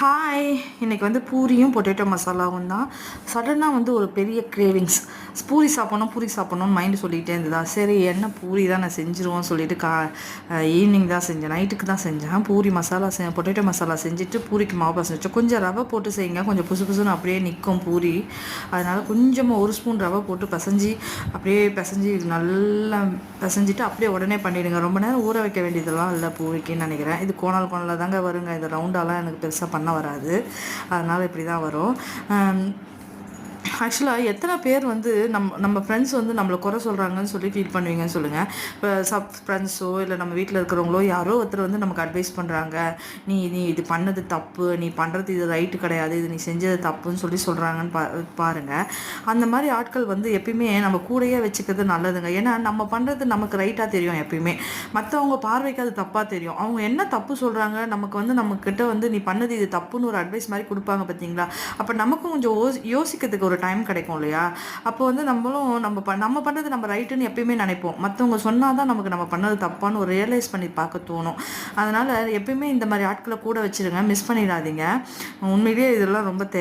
Hi இன்றைக்கி வந்து பூரியும் potato மசாலாவும் தான். சடனாக வந்து ஒரு பெரிய கிரேவிங்ஸ் பூரி சாப்பிட்ணும் பூரி சாப்பிட்ணும்னு மைண்டு சொல்லிகிட்டே இருந்ததா? சரி என்ன பூரி தான் நான் செஞ்சுருவோம் சொல்லிட்டு கா ஈவினிங் தான் செஞ்சேன் நைட்டுக்கு தான் செஞ்சேன். பூரி மசாலா செ பொட்டேட்டோ மசாலா செஞ்சுட்டு பூரிக்கு மாவு பசம் வச்சேன். கொஞ்சம் ரவை போட்டு செய்யுங்க கொஞ்சம் புசு புசுன்னு அப்படியே நிற்கும் பூரி. அதனால் கொஞ்சமாக ஒரு ஸ்பூன் ரவை போட்டு பிசைஞ்சு அப்படியே பிசைஞ்சு நல்லா பிசஞ்சிட்டு அப்படியே உடனே பண்ணிவிடுங்க ரொம்ப நேரம் ஊற வைக்க வேண்டியதெல்லாம் இல்லை பூரிக்குன்னு நினைக்கிறேன். இது கோணல் கோணலாக தாங்க வருங்க இது ரவுண்டாலாம் எனக்கு பெருசாக பண்ண வராது. அதனால் இப்படி தான் வரும் ஆக்சுவலாக எத்தனை பேர் வந்து நம்ம நம்ம ஃப்ரெண்ட்ஸ் வந்து நம்மளை குறை சொல்கிறாங்கன்னு சொல்லி ஃபீல் பண்ணுவீங்கன்னு சொல்லுங்கள் இப்போ சப் ஃப்ரெண்ட்ஸோ இல்லை நம்ம வீட்டில் இருக்கிறவங்களோ யாரோ ஒருத்தர் வந்து நமக்கு அட்வைஸ் பண்ணுறாங்க நீ நீ இது பண்ணது தப்பு நீ பண்ணுறது இது ரைட்டு கிடையாது இது நீ செஞ்சது தப்புன்னு சொல்லி சொல்கிறாங்கன்னு பா பாருங்கள் அந்த மாதிரி ஆட்கள் வந்து எப்பயுமே நம்ம கூடயே வச்சுக்கிறது நல்லதுங்க. ஏன்னா நம்ம பண்ணுறது நமக்கு ரைட்டாக தெரியும் எப்பயுமே. மற்றவங்க பார்வைக்கு அது தப்பாக தெரியும். அவங்க என்ன தப்பு சொல்கிறாங்க நமக்கு வந்து நம்மக்கிட்ட வந்து நீ பண்ணது இது தப்புன்னு ஒரு அட்வைஸ் மாதிரி கொடுப்பாங்க பார்த்தீங்களா அப்போ நமக்கும் கொஞ்சம் யோசிக்கிறதுக்கு ஒரு டைம் கிடைக்கும் இல்லையா? அப்போ வந்து நம்மளும் நம்ம ப நம்ம பண்ணுறது நம்ம ரைட்டுன்னு எப்பயுமே நினைப்போம். மற்றவங்க சொன்னால் தான் நமக்கு நம்ம பண்ணது தப்பான்னு ஒரு ரியலைஸ் பண்ணி பார்க்க தோணும். அதனால் எப்பயுமே இந்த மாதிரி ஆட்களை கூட வச்சுருங்க. மிஸ் பண்ணிடாதீங்க. உண்மையிலேயே இதெல்லாம் ரொம்ப தே